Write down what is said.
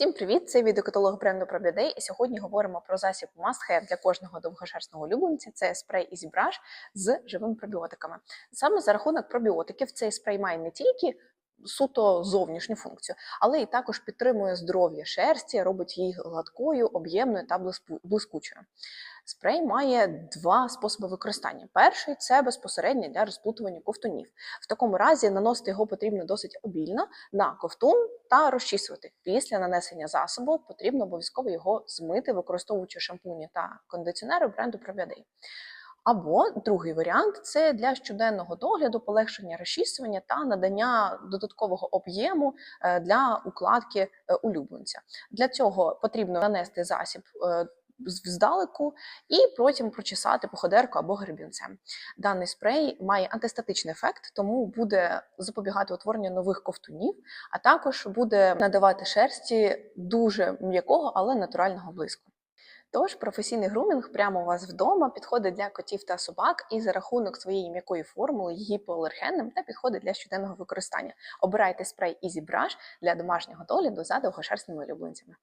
Всім привіт! Це відеокаталог бренду ProBioday, і сьогодні говоримо про засіб Must для кожного довгошерстного улюбленця. Це спрей із браш з живими пробіотиками. Саме за рахунок пробіотиків цей спрей має не тільки суто зовнішню функцію, але і також підтримує здоров'я шерсті, робить її гладкою, об'ємною та блискучою. Спрей має два способи використання. Перший це безпосередньо для розплутування ковтунів. В такому разі наносити його потрібно досить обільно на ковтун та розчісувати. Після нанесення засобу потрібно обов'язково його змити, використовуючи шампуні та кондиціонери бренду Proviaday. Або другий варіант це для щоденного догляду, полегшення розчісування та надання додаткового об'єму е, для укладки е, улюбленця. Для цього потрібно нанести засіб е, здалеку і потім прочесати походерку або гребінцем. Даний спрей має антистатичний ефект, тому буде запобігати утворенню нових ковтунів, а також буде надавати шерсті дуже м'якого, але натурального блиску. Тож професійний грумінг прямо у вас вдома підходить для котів та собак і за рахунок своєї м'якої формули є гіпоалергенним та підходить для щоденного використання. Обирайте спрей Easy Brush для домашнього догляду за довгошерстними улюбленцями.